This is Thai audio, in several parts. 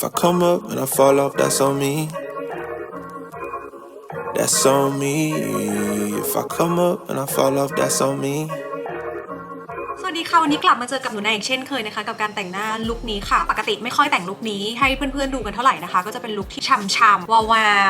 If I come up and I fall off, that's on me. That's on me. If I come up and I fall off, that's on me. ค่ะวันนี้กลับมาเจอกับหนูนาอีกเช่นเคยนะคะกับการแต่งหน้าลุคนี้ค่ะ ปกติไม่ค่อยแต่งลุคนี้ให้เพื่อนๆดูกันเท่าไหร่นะคะ ก็จะเป็นลุคที่ช่ำๆวา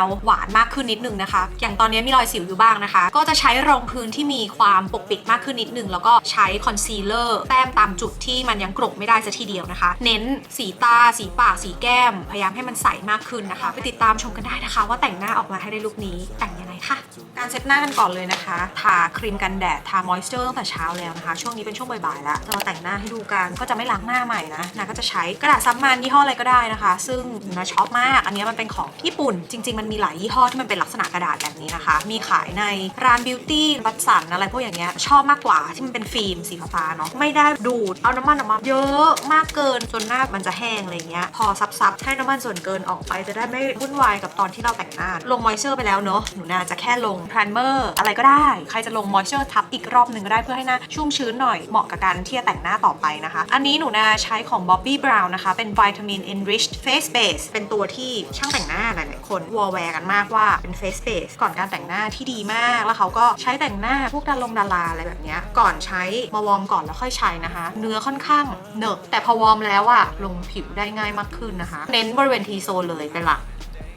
วๆหวานมากขึ้นนิดนึงนะคะ อย่างตอนนี้มีรอยสิวอยู่บ้างนะคะ ก็จะใช้รองพื้นที่มีความปกปิดมากขึ้นนิดนึงแล้วก็ใช้คอนซีลเลอร์แต้มตามจุดที่มันยังกรบไม่ได้สัทีเดียวนะคะ เน้นสีตาสีปากสีแก้ม พยายามให้มันใสมากขึ้นนะคะ ไปติดตามชมกันได้นะคะ ว่าแต่งหน้าออกมาให้ได้ลุคนี้แต่งยังไงค่ะการเซตหน้ากันก่อนเลยนะคะ ทาครีมกันแดดทามอยส์เจอร์ตั้งแต่เช้าแล้วนะคะ ช่วงนี้เป็นช่วงบ่ายๆแล้วจะมาแต่งหน้าให้ดูกันก็จะไม่ล้างหน้าใหม่นะนาก็จะใช้กระดาษซับมันยี่ห้ออะไรก็ได้นะคะ ซึ่งนาชอบมาก อันนี้มันเป็นของญี่ปุ่น จริง ๆ มันมีหลายยี่ห้อที่มันเป็นลักษณะกระดาษแบบนี้นะคะ มีขายในร้านบิวตี้บัตสันอะไรพวกอย่างเงี้ยชอบมากกว่าที่มันเป็นฟิล์มสีฟ้าเนาะไม่ได้ดูดเอาน้ำมันออกมาเยอะมากเกินจนหน้ามันจะแห้งอะไรเงี้ยพอซับๆให้น้ำมันส่วนเกินออกไปจะได้ไม่วุ่นวายกับตอนที่เราแต่งหน้า ลงมอยเจอร์ไปแล้วเนาะหนูนาจะแค่ลงพรนเมอร์อะไรก็ได้ ใครจะลงมอยเจอร์ทับอีกรอบหนึ่งก็ได้เพื่อให้หน้าชุ่มชื้นหน่อยเหมาะกับการที่จะแต่งหน้าต่อไปนะคะ อันนี้หนูนาใช้ของ Bobbi Brown นะคะ เป็น Vitamin Enriched Face Base เป็นตัวที่ช่างแต่งหน้าหลายๆคนวอลแวร์กันมากว่าเป็น Face Base ก่อนการแต่งหน้าที่ดีมาก แล้วเขาก็ใช้แต่งหน้าพวกดารงดาราอะไรแบบนี้ก่อนใช้มาวอร์มก่อนแล้วค่อยใช้นะคะ เนื้อค่อนข้างเหนอะแต่พอวอร์มแล้วอะลงผิวได้ง่ายมากขึ้นนะคะ เน้นบริเวณทีโซเลยเป็นหลัก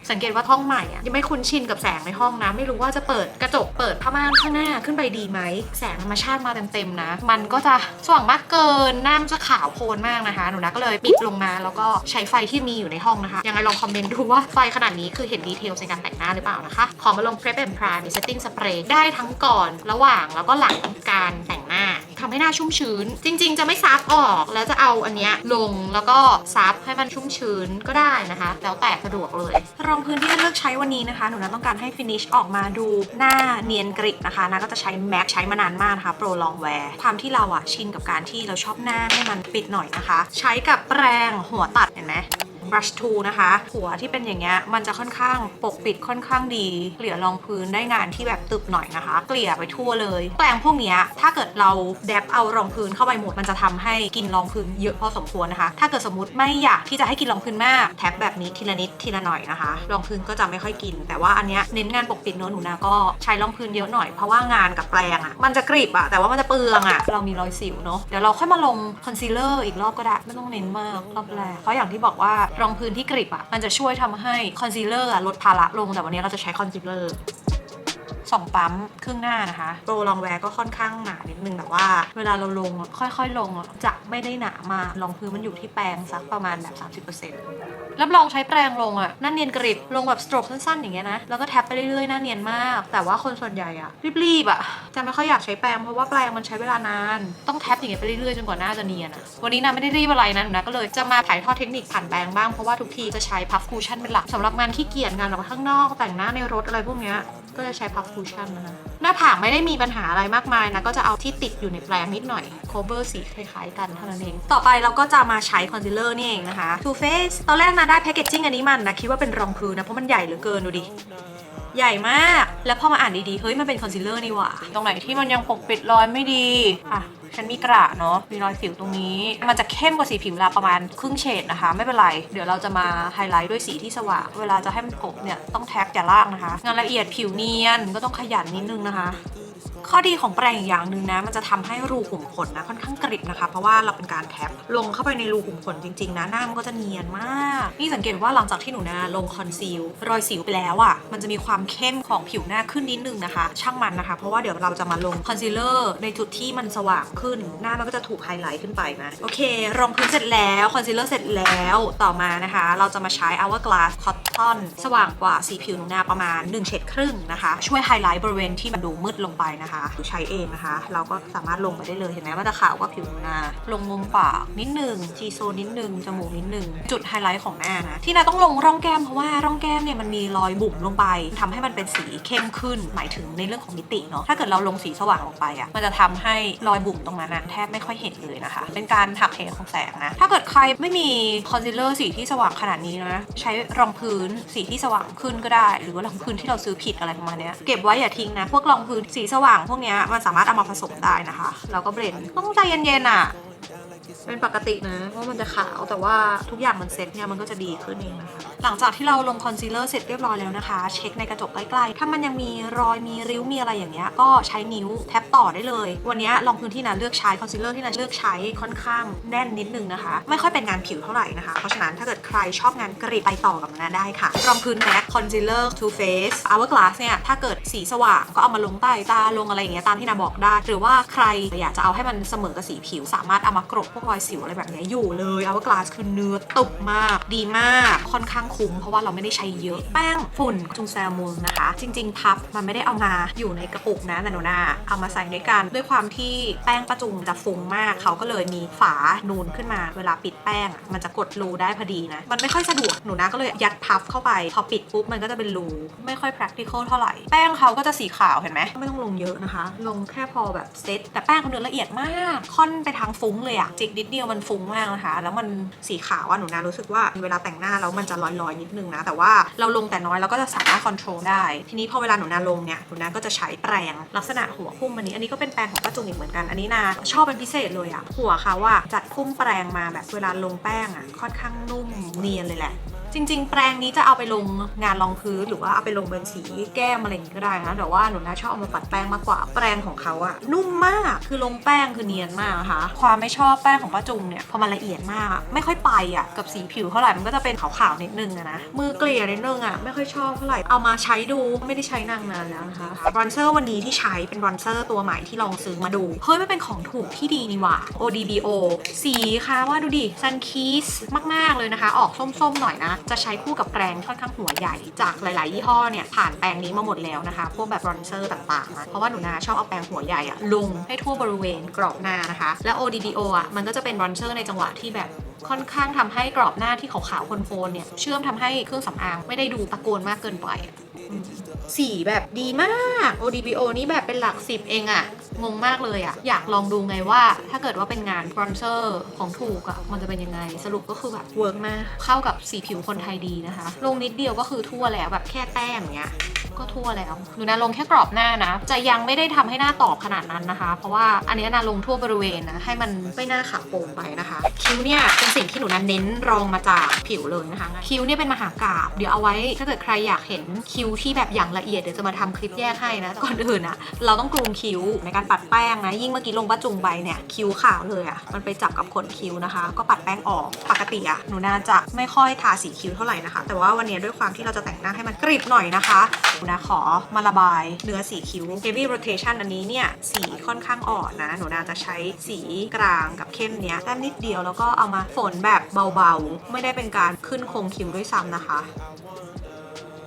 สังเกตว่าห้องใหม่อะยังไม่คุ้นชินกับแสงในห้องนะ ไม่รู้ว่าจะเปิดกระจกเปิดผ้าม่านข้างหน้าขึ้นไปดีไหม แสงธรรมชาติมาเต็มๆนะ มันก็จะสว่างมากเกินหน้ามจะขาวโพลนมากนะคะ หนูนะก็เลยปิดลงมาแล้วก็ใช้ไฟที่มีอยู่ในห้องนะคะ ยังไงลองคอมเมนต์ดูว่าไฟขนาดนี้คือเห็นดีเทลในการแต่งหน้าหรือเปล่านะคะ ขอมาลง Prep and Prime Setting Spray ได้ทั้งก่อนระหว่างแล้วก็หลังการแต่งหน้า ทำให้หน้าชุ่มชื้น จริง ๆ จะไม่ซับออกแล้วจะเอาอันเนี้ยลงแล้วก็ซับให้มันชุ่มชื้นก็ได้นะคะ แล้วแต่สะดวกเลย รองพื้นที่จะเลือกใช้วันนี้นะคะ หนูนะต้องการให้ฟินิชออกมาดูหน้าเนียนกริบนะคะนะก็จะใช้แม็กใช้มานานมากนะคะโปรลองแวร์ความที่เราอะชินกับการที่เราชอบหน้าให้มันปิดหน่อยนะคะ ใช้กับแปรงหัวตัดเห็นไหม brush tool นะคะ หัวที่เป็นอย่างเงี้ยมันจะค่อนข้างปกปิดค่อนข้างดี เกลี่ยรองพื้นได้งานที่แบบตึบหน่อยนะคะ เกลี่ยไปทั่วเลย แปรงพวกเนี้ยถ้าเกิดเราแดบเอารองพื้นเข้าไปหมดมันจะทำให้กินรองพื้นเยอะพอสมควรนะคะ ถ้าเกิดสมมติไม่อยากที่จะให้กินรองพื้นมากแท็บแบบนี้ทีละนิดทีละหน่อยนะคะ รองพื้นก็จะไม่ค่อยกิน แต่ว่าอันเนี้ยเน้นงานปกปิดเนื้อหนูนะก็ใช้รองพื้นเยอะหน่อยเพราะว่างานกับแปรงอะมันจะกริบอะแต่ว่ามันจะเปลืองอะเรามีรอยสิวเนาะเดี๋ยวเราค่อยมาลงคอนซีลเลอร์อีกรอบก็ได้ไม่ต้องเน้นมากรอบแรกเพราะอย่างที่บอกว่ารรองพื้นที่กริบอะมันจะช่วยทำให้คอนซีลเลอร์อะลดภาระลงแต่วันนี้เราจะใช้คอนซีลเลอร์ สองปั๊มครึ่งหน้านะคะโปรลองแวร์ก็ค่อนข้างหนานิดนึงแต่ว่า เวลาเราลงค่อยๆ ลงจะไม่ได้หนามากรองพื้นมันอยู่ที่แปรงสักประมาณแบบ 30%รับรองใช้แปรงลงอะหน้าเนียนกริบลงแบบสโตรกสั้นๆอย่างเงี้ยนะแล้วก็แท็บไปเรื่อยๆหน้าเนียนมาก แต่ว่าคนส่วนใหญ่อะรีบๆอะจะไม่ค่อยอยากใช้แปรงเพราะว่าแปรงมันใช้เวลานานต้องแท็บอย่างเงี้ยไปเรื่อยๆจนกว่าหน้าจะเนียนอะวันนี้นะไม่ได้รีบอะไรนะหนูนะก็เลยจะมาถ่ายทอดเทคนิคผ่านแปรงบ้างเพราะว่าทุกทีจะใช้พัฟคูชั่นเป็นหลักสำหรับงานขี้เกียจงานออกข้างนอกแต่งหน้าในรถอะไรพวกเนี้ย ก็จะใช้พัฟคูชั่นนะคะ หน้าผากไม่ได้มีปัญหาอะไรมากมายนะ ก็จะเอาที่ติดอยู่ในแปรงนิดหน่อย cover สีคล้ายๆกันเท่านั้นเอง ต่อไปเราก็จะมาใช้คอนซีลเลอร์นี่เองนะคะ Too Faced ตอนแรกนะได้แพคเกจจิ้งอันนี้มันนะ คิดว่าเป็นรองพื้นนะ เพราะมันใหญ่เหลือเกินดูดิ ใหญ่มาก แล้วพอมาอ่านดีๆ เฮ้ย มันเป็นคอนซีลเลอร์นี่หว่า ตรงไหนที่มันยังปกปิดรอยไม่ดี อะ ฉันมีกระเนาะ มีรอยสิวตรงนี้ มันจะเข้มกว่าสีผิวเราประมาณครึ่งเฉดนะคะ ไม่เป็นไร เดี๋ยวเราจะมาไฮไลท์ด้วยสีที่สว่าง เวลาจะให้มันกบเนี่ย ต้องแท็กอย่าลากนะคะ งานละเอียดผิวเนียนก็ต้องขยันนิดนึงนะคะ ข้อดีของแปรงอีกอย่างหนึ่งนะ มันจะทำให้รูขุมขนนะค่อนข้างกริบนะคะ เพราะว่าเราเป็นการแท็บลงเข้าไปในรูขุมขนจริงๆนะหน้ามันก็จะเนียนมาก นี่สังเกตว่าหลังจากที่หนูนาลงคอนซีลรอยสิวไปแล้วอะ่ะมันจะมีความเข้มของผิวหน้าขึ้นนิดนึงนะคะ ช่างมันนะคะ เพราะว่าเดี๋ยวเราจะมาลงคอนซีลเลอร์ในจุดที่มันสว่างขึ้น หน้ามันก็จะถูกไฮไลท์ขึ้นไปนะโอเค รองพื้นเสร็จแล้วคอนซีลเลอร์เสร็จแล้วต่อมานะคะ เราจะมาใช้ Hourglass Cotton สว่างกว่าสีผิวหนูนาประมาณ1เฉดครึ่งนะคะ ช่วยไฮไลท์บริเวณที่มันดูมืดลงไปนะคะหรือใช้เองนะคะ เราก็สามารถลงไปได้เลยเห็นไหมว่าจะขาวกว่าผิวหนูนาลงมุมปากนิดหนึ่งทีโซนนิดหนึ่งจมูกนิดหนึ่งจุดไฮไลท์ของหน้านะที่นาต้องลงร่องแก้มเพราะว่าร่องแก้มเนี่ยมันมีรอยบุ๋มลงไปทำให้มันเป็นสีเข้มขึ้น หมายถึงในเรื่องของมิติเนาะถ้าเกิดเราลงสีสว่างลงไปอะ่ะมันจะทำให้รอยบุ๋มตรงนั้นนะแทบไม่ค่อยเห็นเลยนะคะ เป็นการหักเหของแสงนะถ้าเกิดใครไม่มีคอนซีลเลอร์สีที่สว่างขนาดนี้นะใช้รองพื้นสีที่สว่างขึ้นก็ได้ หรือว่ารองพื้นที่เราซื้อผิดอะไรประมาณเนี้ยเก็บไว้อย่าทิ้งนะพวกรองพื้นสีสว่างพวกเนี้ยมันสามารถเอามาผสมได้นะคะเราก็เบรนด์ต้องใจเย็นๆอะ เป็นปกตินะว่ามันจะขาวแต่ว่าทุกอย่างมันเซ็ตเนี่ยมันก็จะดีขึ้นเองนะคะหลังจากที่เราลงคอนซีลเลอร์เสร็จเรียบร้อยแล้วนะคะ เช็คในกระจกใกล้ๆ ถ้ามันยังมีรอยมีริ้วมีอะไรอย่างเงี้ยก็ใช้นิ้วแท็บต่อได้เลย วันนี้ลองพื้นที่นั้นเลือกใช้คอนซีลเลอร์ที่นั้นเลือกใช้ค่อนข้างแน่นนิดนึงนะคะ ไม่ค่อยเป็นงานผิวเท่าไหร่นะคะ เพราะฉะนั้นถ้าเกิดใครชอบงานกริบไปต่อกับมันะได้ค่ะรองพื้นแมทคอนซีลเลอร์ Too Faced Hourglass เนี่ยถ้าเกิดสีสว่างก็เอามาลงใต้ตาลงอะไรอย่างเงี้ยตามที่นาบอกได้ หรือว่าใครอยากจะเอาให้มันเสมอกับสีผิวสามารถเอามากรบพวกรอยสิวอะไรแบบนี้อยู่เลย Hourglass คือเนื้อตุบมาก ดีมาก ค่อนข้างคุ้มเพราะว่าเราไม่ได้ใช้เยอะ แป้งฝุ่นจุงแซลมูนนะคะ จริง ๆ พับมันไม่ได้เอามาอยู่ในกระปุกนะแต่หนูนาเอามาใส่ด้วยกัน ด้วยความที่แป้งประจุงจะฟุ้งมาก เขาก็เลยมีฝานูนขึ้นมา เวลาปิดแป้งอะมันจะกดรูได้พอดีนะ มันไม่ค่อยสะดวก หนูนาก็เลยยัดพับเข้าไป พอปิดปุ๊บมันก็จะเป็นรู ไม่ค่อย practical เท่าไหร่ แป้งเขาก็จะสีขาวเห็นไหม ไม่ต้องลงเยอะนะคะ ลงแค่พอแบบเซต แต่แป้งเขาเนื้อละเอียดมาก ค่อนไปทางฟุ้งเลยอะจิกนิดเดียวมันฟุ้งมากนะคะ แล้วมันสีขาวอะหนูนารู้สึกว่าเวลาแต่งหน้าแล้วมันจะลอยๆนิดนึงนะ แต่ว่าเราลงแต่น้อยเราก็จะสามารถคอนโทรลได้ ทีนี้พอเวลาหนูนาลงเนี่ยหนูนาก็จะใช้แปรงลักษณะหัวพุ่มอันนี้ อันนี้ก็เป็นแปรงของป้าจุงอีกเหมือนกัน อันนี้นาชอบเป็นพิเศษเลยอะหัวเขาว่าจัดพุ่มแปรงมาแบบเวลาลงแป้งอะค่อนข้างนุ่มเนียนเลยแหละ จริง ๆ แปรงนี้จะเอาไปลงงานรองพื้นหรือว่าเอาไปลงเป็นสีแก้มอะไรอย่างงี้ก็ได้นะแต่ว่าหนูนาชอบเอามาปัดแป้งมากกว่าแปรงของเขาอะนุ่มมากคือลงแป้งคือเนียนมากนะคะความไม่ชอบแป้งของป้าจุงเนี่ยพอมันละเอียดมาก ไม่ค่อยไปอะกับสีผิวเท่าไหร่มันก็จะเป็นขาวๆนิดนึงอะนะมือเกลี่ยนิดนึงอะไม่ค่อยชอบเท่าไหร่เอามาใช้ดูไม่ได้ใช้นานนานแล้วนะคะบรอนเซอร์วันนี้ที่ใช้เป็นบรอนเซอร์ตัวใหม่ที่ลองซื้อมาดูเฮ้ยมันเป็นของถูกที่ดีนี่หว่า ODBO สีค่ะว่าดูดิซันคีสมากๆเลยนะคะ ออกส้มๆหน่อยนะจะใช้คู่กับแปรงค่อนข้างหัวใหญ่ จากหลาย ๆ ยี่ห้อเนี่ยผ่านแปรงนี้มาหมดแล้วนะคะ พวกแบบบรอนเซอร์ต่างๆนะเพราะว่าหนูนาชอบเอาแปรงหัวใหญ่อะลงให้ทั่วบริเวณกรอบหน้านะคะ และ ODDO อะมันก็จะเป็นบรอนเซอร์ในจังหวะที่แบบค่อนข้างทำให้กรอบหน้าที่ขาวๆคนโฟนเนี่ยเชื่อมทำให้เครื่องสำอางไม่ได้ดูตะโกนมากเกินไป สีแบบดีมาก ODBO นี่แบบเป็นหลักสิบเองอะงงมากเลยอะอยากลองดูไงว่า ถ้าเกิดว่าเป็นงานบรอนเซอร์ของถูกอะมันจะเป็นยังไง สรุปก็คือแบบเวิร์กมาก เข้ากับสีผิวคนไทยดีนะคะ ลงนิดเดียวก็คือทั่วแล้วแบบแค่แต้มอย่างเงี้ยก็ทั่วแล้วหนูนาลงแค่กรอบหน้านะ จะยังไม่ได้ทำให้หน้าตอบขนาดนั้นนะคะ เพราะว่าอันนี้นาลงทั่วบริเวณนะ ให้มันไม่หน้าขาวโป่งไปนะคะ คิ้วเนี่ยเป็นสิ่งที่หนูนาเน้นรองมาจากผิวเลยนะคะ คิ้วเนี่ยเป็นมหากราบ เดี๋ยวเอาไว้ถ้าเกิดใครอยากเห็นคิ้วที่แบบอย่างละเอียดเดี๋ยวจะมาทำคลิปแยกให้นะก่อนอื่นอะเราต้องกลูมคิ้วในการปัดแป้งนะ ยิ่งเมื่อกี้ลงป้าจุงไปเนี่ยคิ้วขาวเลยอะมันไปจับกับขนคิ้วนะคะ ก็ปัดแป้งออกปกติอะหนูนาจะไม่ค่อยทาสีคิ้วเท่าไหร่นะคะ แต่ว่าวันนี้ด้วยความที่เราจะแต่งหน้าให้มันกริบหน่อยนะคะหนูนาขอมาระบายเนื้อสีคิ้ว heavy rotation อันนี้เนี่ยสีค่อนข้างอ่อนนะ หนูนาจะใช้สีกลางกับเข้มเนี้ยแต้มนิดเดียวแล้วก็เอามาฝนแบบเบาๆ ไม่ได้เป็นการขึ้นโครงคิ้วด้วยซ้ำนะคะ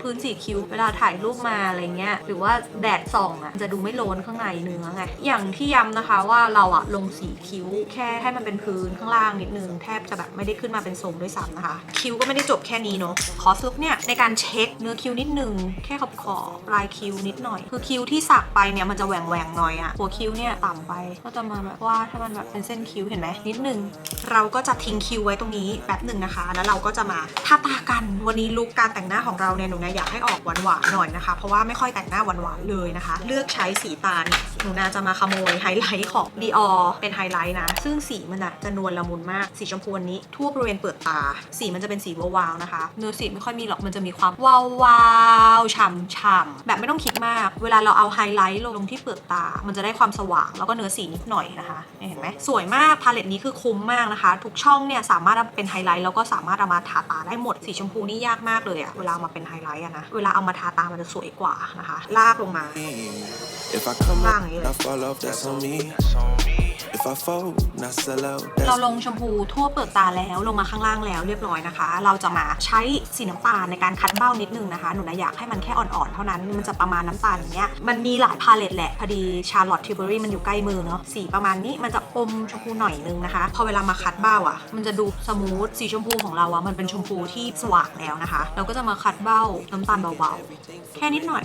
พื้นสีคิ้ว เวลาถ่ายรูปมาอะไรเงี้ยหรือว่าแดดส่องอะจะดูไม่โลนข้างในเนื้อไงอย่างที่ย้ำนะคะว่าเราอะลงสีคิ้วแค่ให้มันเป็นพื้นข้างล่างนิดนึงแทบจะแบบไม่ได้ขึ้นมาเป็นทรงด้วยซ้ำนะคะ คิ้วก็ไม่ได้จบแค่นี้เนาะคอสลุกเนี่ยในการเช็คเนื้อคิ้วนิดนึงแค่ขอบขอบปลายคิ้วนิดหน่อย คือคิ้วที่สักไปเนี่ยมันจะแหว่งแหวงหน่อยอะหัวคิ้วเนี่ยต่ำไปก็จะมาแบบว่าถ้ามันแบบเป็นเส้นคิ้วเห็นไหมนิดนึงเราก็จะทิ้งคิ้วไว้ตรงนี้แป๊บหนึ่งนะคะ แล้วเราก็จะมาทาตากันวันนี้ลุคการแต่งหน้าของเราเนี่ยหนูนะอยากให้ออกหวานๆหน่อยนะคะ เพราะว่าไม่ค่อยแต่งหน้าหวานๆเลยนะคะ เลือกใช้สีตาเนี่ยหนูนาจะมาขโมยไฮไลท์ของ Dior เป็นไฮไลท์นะ ซึ่งสีมันอะจะนวลละมุนมาก สีชมพูนี้ ทั่วบริเวณเปลือกตา สีมันจะเป็นสีวาวๆนะคะ เนื้อสีไม่ค่อยมีหรอกมันจะมีความวาวๆฉ่ำๆแบบไม่ต้องคิดมาก เวลาเราเอาไฮไลท์ลงที่เปลือกตา มันจะได้ความสว่างแล้วก็เนื้อสีนิดหน่อยนะคะเห็นไหมสวยมากพาเลตนี้คือคุ้มมากนะคะ ทุกช่องเนี่ยสามารถเป็นไฮไลท์แล้วก็สามารถเอามาทาตาได้หมดสีชมพูนี่ยากมากเลยอะเวลาเอามาเป็นไฮไลท์อะนะ เวลาเอามาทาตามันจะสวยกว่านะคะ ลากลงมา If I come Bang, up yeah. and เราลงชมพูทั่วเปลือกตาแล้วลงมาข้างล่างแล้วเรียบร้อยนะคะ เราจะมาใช้สีน้ำตาลในการคัดเบ้านิดนึงนะคะหนูนะอยากให้มันแค่อ่อนๆ เท่านั้นมันจะประมาณน้ำตาลอย่างเงี้ยมันมีหลายพาเลตแหละพอดีชาร์ลอตทิวเบอรี่มันอยู่ใกล้มือเนาะสีประมาณนี้มันจะอมชมพูหน่อยนึงนะคะ พอเวลามาคัดเบ้าอะ มันจะดูสมูทสีชมพูของเราอะมันเป็นชมพูที่สว่างแล้วนะคะ เราก็จะมาคัดเบ้าน้ำตาลเบาๆแค่นิดหน่อย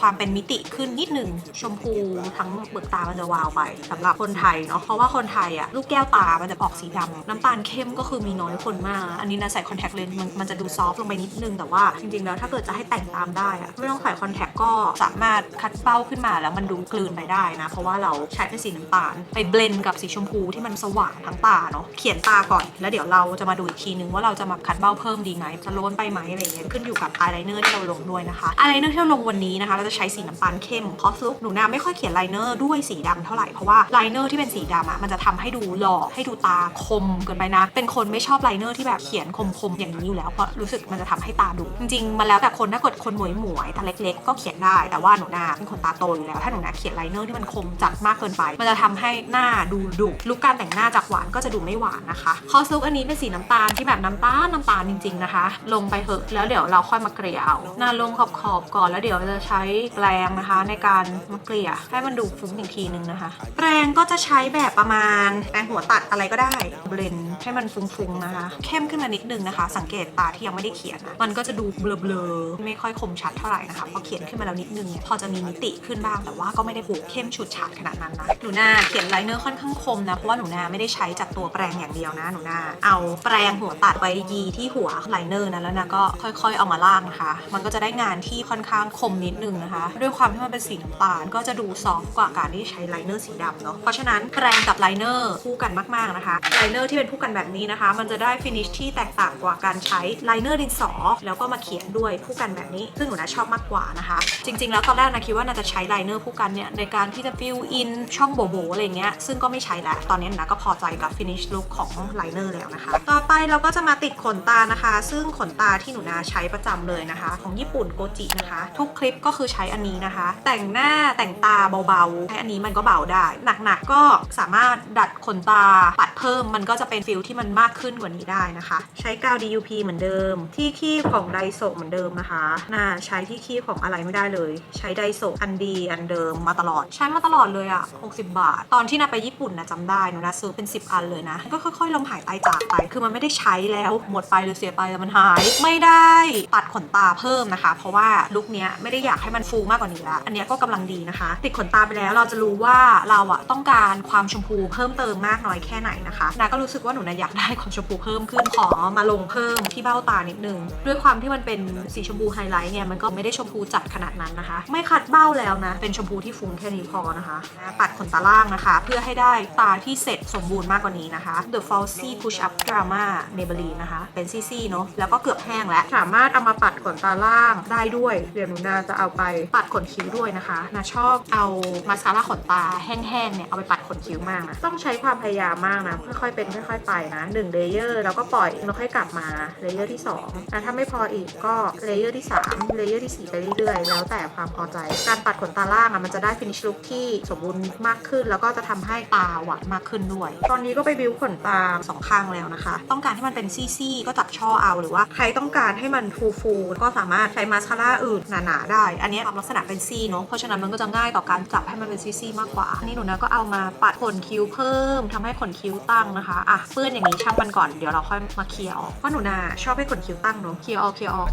ความเป็นมิติขึ้นนิดหนึ่งชมพูทั้งเบิกตามันจะวาวไปสำหรับคนไทยเนาะเพราะว่าคนไทยอะลูกแก้วตามันจะออกสีดำน้ำตาลเข้มก็คือมีน้อยคนมาก อันนี้นะใส่คอนแทคเลนส์มันมันจะดูซอฟต์ลงไปนิดนึงแต่ว่าจริงๆแล้วถ้าเกิดจะให้แต่งตามได้อะไม่ต้องใส่คอนแทคก็สามารถคัดเป้าขึ้นมาแล้วมันดูกลืนไปได้นะ เพราะว่าเราใช้เป็นสีน้ำตาล ไปเบลนกับสีชมพูที่มันสว่างทั้งตาเนาะเขียนตาก่อน แล้วเดี๋ยวเราจะมาดูอีกทีนึงว่าเราจะมาคัดเบ้าเพิ่มดีไหมจะโล้นไปไหมอะไรเงี้ยขึ้นอยู่กับอายไลเนอร์ที่เราลงด้วยนะคะอายไลเนอร์ที่เราลงวันนี้นะคะเราจะใช้สีน้ำตาลเข้มคอสลุกหนูนาไม่ค่อยเขียนไลเนอร์ด้วยสีดำเท่าไหร่ เพราะว่าไลเนอร์ที่เป็นสีดำอะมันจะทำให้ดูหล่อให้ดูตาคมเกินไปนะ เป็นคนไม่ชอบไลเนอร์ที่แบบเขียนคมๆอย่างนี้อยู่แล้วเพราะรู้สึกมันจะทำให้ตาดุจริงๆมันแล้วแต่คนถ้าเกิดคนหมวยหมวยๆตาเล็ก ๆ ก็เขียนได้แต่ว่าหนูนาเป็นคนตาโตอยู่แล้วถ้าหนูนาเขียนไลเนอร์ที่มันคมจัดมากเกินไป มันจะทำให้หน้าดูดุลุคการแต่งหน้าจากหวานก็จะดูไม่หวานนะคะคอสลุกอันนี้เป็นสีน้ำตาลที่แบบน้ำตาลน้ำตาลจริง ๆนะคะ ลงไปเถอะแล้วเดี๋ยวเราค่อยมาเกลี่ยเอาหน้าลงขอบๆก่อนแล้วเดี๋ยวจะใช้แปรงนะคะ ในการมาเกลี่ยให้มันดูฟุ้งอีกทีนึงนะคะแปรงก็จะใช้แบบประมาณแปรงหัวตัดอะไรก็ได้เบลนด์ ให้มันฟุ้งๆนะคะ เข้มขึ้นมานิดนึงนะคะ สังเกตตาที่ยังไม่ได้เขียนนะมันก็จะดูเบลอๆไม่ค่อยคมชัดเท่าไหร่นะคะพอเขียนขึ้นมาแล้วนิดนึงเนี่ยพอจะมีมิติขึ้นบ้างแต่ว่าก็ไม่ได้บุกเข้มฉุดฉาดขนาดนั้นนะหนูนาเขียนไลเนอร์ค่อนข้างคมนะเพราะว่าหนูนาไม่ได้ใช้จากตัวแปรงอย่างเดียวนะหนูนาเอาแปรงหัวตัดไปยีที่หัวไลเนอร์นะแล้วนะก็ค่อย ๆ เอามาล่างนะคะ มันก็จะได้งานที่ค่อนข้างคมนิดนึงนะคะ ด้วยความที่มันเป็นสีน้ำตาลก็จะดูซอฟกว่าการที่ใช้ไลเนอร์สีดำเนาะเพราะฉะนั้นแปรงกับไลเนอร์คู่กันมากๆนะคะไลเนอร์ที่เป็นคู่กันแบบนี้นะคะ มันจะได้ฟินิชที่แตกต่างกว่าการใช้ไลเนอร์ดินสอ แล้วก็มาเขียนด้วยคู่กันแบบนี้ ซึ่งหนูนะชอบมากกว่านะคะ จริง ๆ แล้วตอนแรกนะคิดว่าน่าจะใช้ไลเนอร์คู่กันเนี่ยในการที่จะฟิลอินช่องโบโบอะไรเงี้ย ซึ่งก็ไม่ใช้แล้ว ตอนนี้นะก็พอใจกับฟินิชลุคของไลเนอร์แล้วนะคะ ต่อไปเราก็จะมาติดขนตานะคะ ซึ่งขนตาที่หนูนาใช้ประจำเลยนะคะ ของญี่ปุ่นโกจินะคะ ทุกคลิปก็คือใช้อันนี้นะคะ แต่งหน้าแต่งตาเบาๆใช้อันนี้มันก็เบาได้ หนักๆก็สามารถดัดขนตาปัดเพิ่มมันก็จะเป็นฟิลที่มันมากขึ้นกว่านี้ได้นะคะ ใช้กาว DUP เหมือนเดิม ที่คีบของไดโซเหมือนเดิมนะคะน่าใช้ที่คีบของอะไรไม่ได้เลย ใช้ไดโซอันดีอันเดิมมาตลอด ใช้มาตลอดเลยอะ60 บาท ตอนที่นาไปญี่ปุ่นนะจำได้หนูนะซื้อเป็น 10 อันเลยนะ ก็ค่อยๆลมหายตายจากไป คือมันไม่ได้ใช้แล้วหมดไปหรือเสียไปแต่มันหาย ไม่ได้ตัดขนตาเพิ่มนะคะ เพราะว่าลุคเนี้ยไม่ได้อยากให้มันฟูมากกว่านี้ละอันเนี้ยก็กำลังดีนะคะ ติดขนตาไปแล้วเราจะรู้ว่าเราอะต้องการความชมพูเพิ่มเติมมากน้อยแค่ไหนนะคะนาก็รู้สึกว่าหนูนะอยากได้ความชมพูเพิ่มขึ้นขอมาลงเพิ่มที่เบ้าตานิดนึง ด้วยความที่มันเป็นสีชมพูไฮไลท์เนี่ยมันก็ไม่ได้ชมพูจัดขนาดนั้นนะคะ ไม่คัดเบ้าแล้วนะ เป็นชมพูที่ฟุ้งแค่นี้พอนะคะ ปัดขนตาล่างนะคะ เพื่อให้ได้ตาที่เสร็จสมบูรณ์มากกว่านี้นะคะ The Falsy Push Up Drama Maybelline นะคะ เป็นซี่ๆเนาะแล้วก็เกือบแห้งแล้วสามารถเอามาปัดขนตาล่างได้ด้วยเดี๋ยวหนูนาจะเอาไปปัดขนคิ้วด้วยนะคะนาชอบเอามาสคาร่าขนตาแห้งๆเนี่ยเอาไปปัดขนคิ้วมากนะต้องใช้ความพยายามมากนะค่อยๆเป็นค่อยๆไปนะหนึ่งเลเยอร์แล้วก็ปล่อยแล้วค่อยกลับมาเลเยอร์ที่สองแล้วถ้าไม่พออีกก็เลเยอร์ที่สามเลเยอร์ที่สี่ไปเรื่อยๆ แล้วแต่ความพอใจ การปัดขนตาล่างอะมันจะได้ฟินิชลุคที่สมบูรณ์มากขึ้น แล้วก็จะทำให้ตาหวานมากขึ้นด้วย ตอนนี้ก็ไปบิวขนตาสองข้างแล้วนะคะ ต้องการให้มันเป็นซี่ๆก็จับช่อเอาหรือว่าใครต้องการให้มันฟูๆก็สามารถใช้มาสคาร่าอื่นหนาๆได้ อันนี้ความลักษณะเป็นซี่เนาะเพราะฉะนั้นมันก็จะง่ายต่อการจับให้มันเป็นซี่ๆมากกว่า นี่หนูนะก็เอามาปัดขนคิ้วเพิ่มทำให้ขนคิ้วตั้งนะคะอะเปื้อนอย่างนี้ช่างมันก่อนเดี๋ยวเราค่อยมาเคลียร์ออกเพราะหนูนาชอบให้ขนคิ้วตั้งเนาะเคลียร์ออกเคลียร์ออก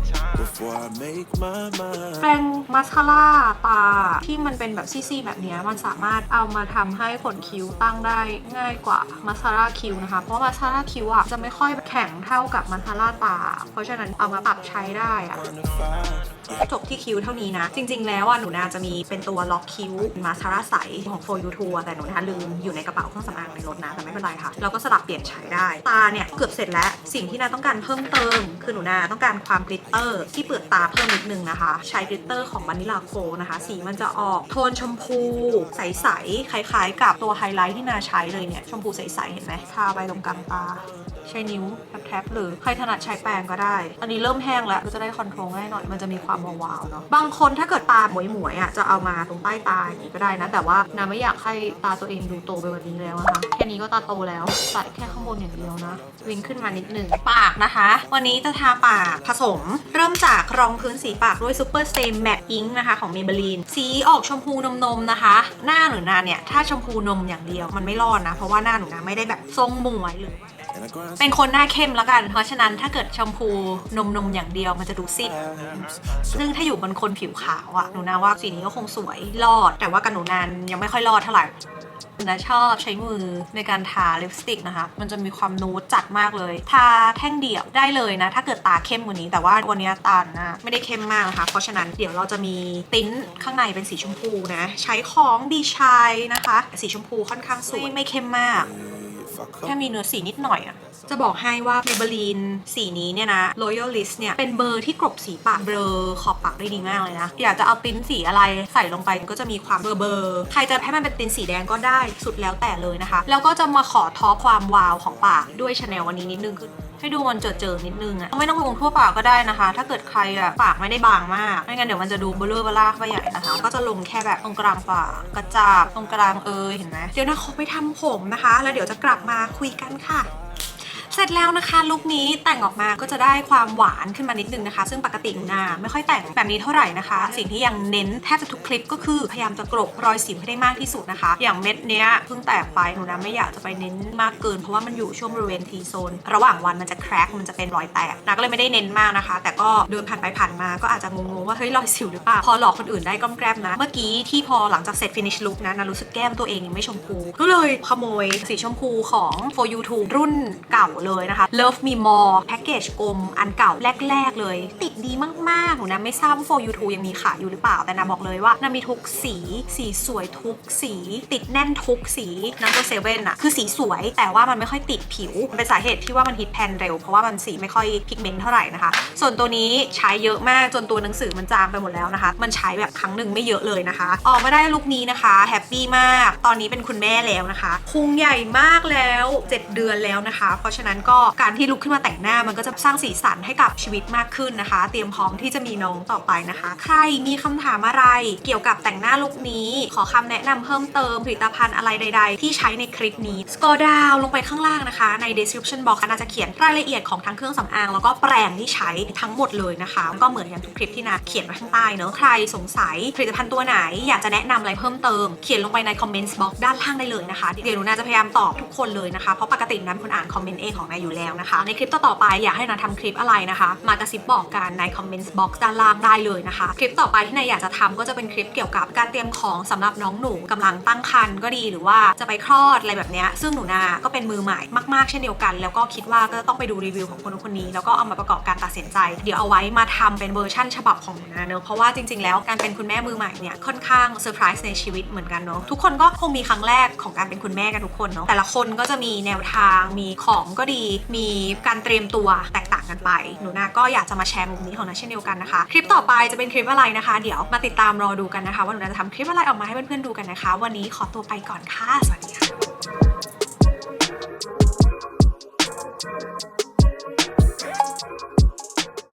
แปรงมาสคาร่าตาที่มันเป็นแบบซี่ๆแบบนี้มันสามารถเอามาทำให้ขนคิ้วตั้งได้ง่ายกว่ามาสคาร่าคิ้วนะคะเพราะมาสคาร่าคิ้วอะจะไม่ค่อยแข็งเท่ากับมาสคาร่าตา เพราะฉะนั้นเอามาปรับใช้ได้อะจบที่คิ้วเท่านี้นะ จริง ๆ แล้วอะหนูนาจะมีเป็นตัวล็อกคิ้วมาสคาร่าใสของ For You t o แต่หนูนาลืมอยู่ในกระเป๋าเครื่องสำอางในรถนะแต่ไม่เป็นไรค่ะเราก็สลับเปลี่ยนใช้ได้ตาเนี่ยเกือบเสร็จแล้วสิ่งที่นาต้องการเพิ่มเติม คือหนูนาต้องการความกลิตเตอร์ ที่เปลือกตาเพิ่มนิดนึงนะคะ ใช้กลิตเตอร์ของวานิลาโคนะคะ สีมันจะออกโทนชมพูใสๆคล้ายๆ กับตัวไฮไลท์ที่นาใช้เลยเนี่ยชมพูใสๆเห็นไหมทาไปตรงกลางตา ใช้นิ้วแท็บๆหรือใครถนัดใช้แปรงก็ได้ อันนี้เริ่มแห้งแล้วก็จะได้คอนโทรลง่ายหน่อย มันจะมีความวาวๆเนาะ บางคนถ้าเกิดตาหมวยๆอะจะเอามาตรงใต้ตาอย่างนี้ก็ได้นะ แต่ว่านาไม่อยากให้ตาตัวเองดูโตไปกว่านี้แล้วนะคะ แค่นี้ก็ตาโตแล้วตัดแค่ข้างบนอย่างเดียวนะ วิงขึ้นมานิดหนึ่งปากนะคะ วันนี้จะทาปากผสม เริ่มจากรองพื้นสีปากด้วย Super Stay Matte Ink นะคะของ Maybelline สีออกชมพูนมๆนะคะ หน้าหนูนาเนี่ยถ้าชมพูนมอย่างเดียวมันไม่รอดนะ เพราะว่าหน้าหนูนาไม่ได้แบบทรงหมวยหรือว่า เป็นคนหน้าเข้มแล้วกัน เพราะฉะนั้นถ้าเกิดแชมพูนมนมๆอย่างเดียวมันจะดูซีด sometimes. ซึ่งถ้าอยู่บนคนผิวขาวอะหนูนาว่าสีนี้ก็คงสวยรอด แต่ว่ากับหนูนานยังไม่ค่อยรอดเท่าไหร่หนูนาชอบใช้มือในการทาลิปสติกนะคะ มันจะมีความนูดจัดมากเลย ทาแท่งเดี่ยวได้เลยนะ ถ้าเกิดตาเข้มกว่านี้ แต่ว่าวันนี้ตาหนะไม่ได้เข้มมากนะคะ เพราะฉะนั้นเดี๋ยวเราจะมีติ้นข้างในเป็นสีชมพูนะ ใช้ของดีชัยนะคะ สีชมพูค่อนข้างสวยไม่เข้มมาก If I แค่มีเนื้อสีนิดหน่อยอะ จะบอกให้ว่า Maybelline สีนี้เนี่ยนะ Loyalist เนี่ย เป็นเบอร์ที่กลบสีปากเบลอขอบปากได้ดีมากเลยนะ อยากจะเอาติ้นสีอะไรใส่ลงไปก็จะมีความเบลอเบลอๆใครจะให้มันเป็นติ้นสีแดงก็ได้สุดแล้วแต่เลยนะคะ แล้วก็จะมาขอท็อปความวาวของปากด้วยชาแนลวันนี้นิดนึงคือให้ดูมันเจอเจอๆนิดนึงอะไม่ต้องลงทั่วปากก็ได้นะคะ ถ้าเกิดใครอะปากไม่ได้บางมากไม่งั้นเดี๋ยวมันจะดูเบลอเบลาเข้าไปใหญ่นะคะ ก็จะลงแค่แบบตรงกลางปากกระจาบตรงกลางเอยเห็นไหมเดี๋ยวนะขอไปทำผมนะคะ แล้วเดี๋ยวจะกลับมาคุยกันค่ะ เสร็จแล้วนะคะลุคนี้แต่งออกมาก็จะได้ความหวานขึ้นมานิดนึงนะคะ ซึ่งปกติหนูนาไม่ค่อยแต่งแบบนี้เท่าไหร่นะคะ สิ่งที่ยังเน้นแทบจะทุกคลิปก็คือพยายามจะกลบรอยสิวให้ได้มากที่สุดนะคะ อย่างเม็ดเนี้ยเพิ่งแตกไปหนูนาไม่อยากจะไปเน้นมากเกิน เพราะว่ามันอยู่ช่วงบริเวณทีโซนระหว่างวันมันจะแครกมันจะเป็นรอยแตกนาก็เลยไม่ได้เน้นมากนะคะ แต่ก็เดินผ่านไปผ่านมาก็อาจจะงงๆว่าเฮ้ยรอยสิวหรือเปล่าพอหลอกคนอื่นได้ก้อมแกลมนะ เมื่อกี้ที่พอหลังจากเสร็จ finish look นะนารู้สึกแก้มตัวเองยังไม่ชมพูก็เลยขโมยสีชมพูของ for you to รุ่นเก่าเลยนะคะ Love Me More แพ็กเกจกลมอันเก่าแรก ๆ เลย ติดดีมากๆหนูนะไม่ทราบว่า for you to ยังมีขายอยู่หรือเปล่าแต่นาบอกเลยว่านามีทุกสี สีสวยทุกสี ติดแน่นทุกสีนัมเบอร์เซเว่นอะคือสีสวยแต่ว่ามันไม่ค่อยติดผิว เป็นสาเหตุที่ว่ามันฮิตแพนเร็ว เพราะว่ามันสีไม่ค่อยพิกเมนต์เท่าไหร่นะคะ ส่วนตัวนี้ใช้เยอะมากจนตัวหนังสือมันจางไปหมดแล้วนะคะ มันใช้แบบครั้งหนึ่งไม่เยอะเลยนะคะ ออกมาได้ลุคนี้นะคะแฮปปี้มาก ตอนนี้เป็นคุณแม่แล้วนะคะพุงใหญ่มากแล้ว 7 เดือนแล้วนะคะ เพราะฉะนั้นก็การที่ลุกขึ้นมาแต่งหน้ามันก็จะสร้างสีสันให้กับชีวิตมากขึ้นนะคะ เตรียมพร้อมที่จะมีน้องต่อไปนะคะ ใครมีคำถามอะไรเกี่ยวกับแต่งหน้าลุคนี้ ขอคำแนะนำเพิ่มเติมผลิตภัณฑ์อะไรใด ๆ ที่ใช้ในคลิปนี้สกอร์ดาวลงไปข้างล่างนะคะใน description box น่าจะเขียนรายละเอียดของทั้งเครื่องสำอางแล้วก็แปรงที่ใช้ทั้งหมดเลยนะคะ ก็เหมือนอย่างทุกคลิปที่นาเขียนไว้ข้างใต้เนอะใครสงสัยผลิตภัณฑ์ตัวไหน อยากจะแนะนำอะไรเพิ่มเติมเขียนลงไปใน comment box ด้านล่างได้เลยนะคะเดี๋ยวหนูนาจะพยายามตอบทุกคนเลยนะคะเพราะปกตินั้นคนอ่านคอมเมนต์เองของนายอยู่แล้วนะคะ ในคลิปต่อๆไปอยากให้นาทำคลิปอะไรนะคะ มากระซิบบอกกันใน comment box ด้านล่างได้เลยนะคะ คลิปต่อไปที่นายอยากจะทำก็จะเป็นคลิปเกี่ยวกับการเตรียมของสำหรับน้องหนูกำลังตั้งครรภ์ก็ดีหรือว่าจะไปคลอดอะไรแบบนี้ซึ่งหนูนาก็เป็นมือใหม่มากๆ เช่นเดียวกัน แล้วก็คิดว่าก็ต้องไปดูรีวิวของคนนู้คนนี้ แล้วก็เอามาประกอบการตัดสินใจ เดี๋ยวเอาไว้มาทำเป็นเวอร์ชั่นฉบับของหนูนาเนอะเพราะว่าจริงๆ แล้วการเป็นคุณแม่มือใหม่เนี่ยค่อนข้างเซอร์ไพรส์ในชีวิตเหมือนกันเนอะทุกคนก็คงมีครั้งแรกของการเป็นคุณแม่กันทุกคนเนาะแต่ละคนก็จะมีแนวทางมีของก็ดี มีการเตรียมตัวแตกต่างกันไป หนูนาก็อยากจะมาแชร์มุมนี้ของนาเช่นเดียวกันนะคะ คลิปต่อไปจะเป็นคลิปอะไรนะคะ เดี๋ยวมาติดตามรอดูกันนะคะ ว่าหนูนาจะทำคลิปอะไรออกมาให้เพื่อนๆดูกันนะคะ วันนี้ขอตัวไปก่อนค่ะ สวัสดีค่ะ